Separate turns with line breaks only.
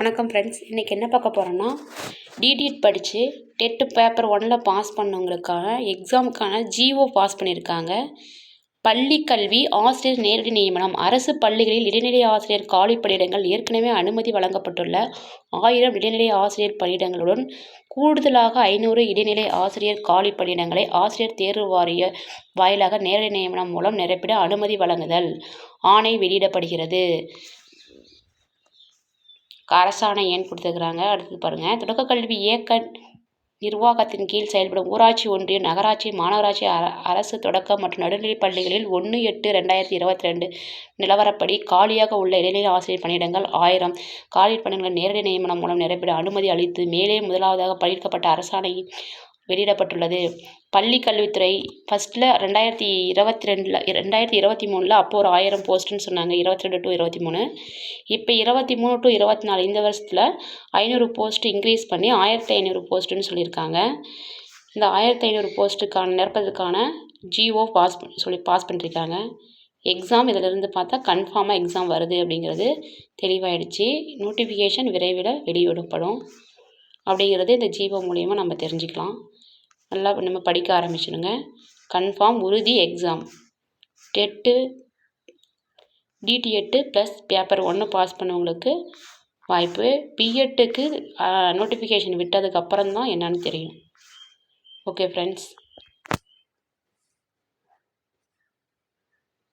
வணக்கம் ஃப்ரெண்ட்ஸ் இன்றைக்கி என்ன பார்க்க போகிறோன்னா டிடிட் படித்து டெட்டு பேப்பர் ஒன்னில் பாஸ் பண்ணவங்களுக்கான எக்ஸாமுக்கான ஜிஓ பாஸ் பண்ணியிருக்காங்க. பள்ளி கல்வி ஆசிரியர் நேரடி நியமனம். அரசு பள்ளிகளில் இடைநிலை ஆசிரியர் காலி பணியிடங்கள் ஏற்கனவே அனுமதி வழங்கப்பட்டுள்ள ஆயிரம் இடைநிலை ஆசிரியர் பணியிடங்களுடன் கூடுதலாக ஐநூறு இடைநிலை ஆசிரியர் காலி பணியிடங்களை ஆசிரியர் தேர்வு வாரிய வாயிலாக நேரடி நியமனம் மூலம் நிரப்பிட அனுமதி வழங்குதல் ஆணை வெளியிடப்படுகிறது. அரசாணை எண் கொடுத்துருக்குறாங்க? அடுத்தது பாருங்கள் தொடக்கக்கல்வி இயக்க நிர்வாகத்தின் கீழ் செயல்படும் ஊராட்சி ஒன்றியம் நகராட்சி மாநகராட்சி அர அரசு தொடக்க மற்றும் நடுநிலைப் பள்ளிகளில் ஒன்று எட்டு ரெண்டாயிரத்தி இருபத்தி ரெண்டு நிலவரப்படி காலியாக உள்ள இடைநிலை ஆசிரியர் பணியிடங்கள் ஆயிரம். காலி பணியிடங்களை நேரடி நியமனம் மூலம் நிரப்பிட அனுமதி அளித்து மேலே முதலாவதாக பயிர்க்கப்பட்ட அரசாணையின் வெளியிடப்பட்டுள்ளது. பள்ளி கல்வித்துறை ஃபஸ்ட்டில் ரெண்டாயிரத்தி இருபத்தி ரெண்டில் ரெண்டாயிரத்தி இருபத்தி மூணில் அப்போ ஒரு ஆயிரம் போஸ்ட்டுன்னு சொன்னாங்க. இருபத்தி ரெண்டு டு இருபத்தி மூணு இப்போ இருபத்தி மூணு டு இருபத்தி நாலு இந்த வருஷத்தில் ஐநூறு போஸ்ட் இன்க்ரீஸ் பண்ணி ஆயிரத்தி ஐநூறு போஸ்ட்டுன்னு சொல்லியிருக்காங்க. இந்த ஆயிரத்தி ஐநூறு போஸ்ட்டுக்கான நிரப்பதுக்கான ஜிஓ பாஸ் சொல்லி பாஸ் பண்ணியிருக்காங்க எக்ஸாம் இதிலிருந்து பார்த்தா கன்ஃபார்மாக எக்ஸாம் வருது அப்படிங்கிறது தெளிவாயிடுச்சு. நோட்டிஃபிகேஷன் விரைவில் வெளியிடப்படும். அப்படிங்கிறது இந்த ஜிஓ மூலயமா நம்ம தெரிஞ்சுக்கலாம். நல்லா நம்ம படிக்க ஆரம்பிச்சிடுங்க. கன்ஃபார்ம் உறுதி exam TET DTEd plus paper ஒன்று பாஸ் பண்ணவங்களுக்கு வாய்ப்பு. பிஎட்டுக்கு நோட்டிஃபிகேஷன் விட்டதுக்கப்புறம் தான் என்னன்னு தெரியும். Okay friends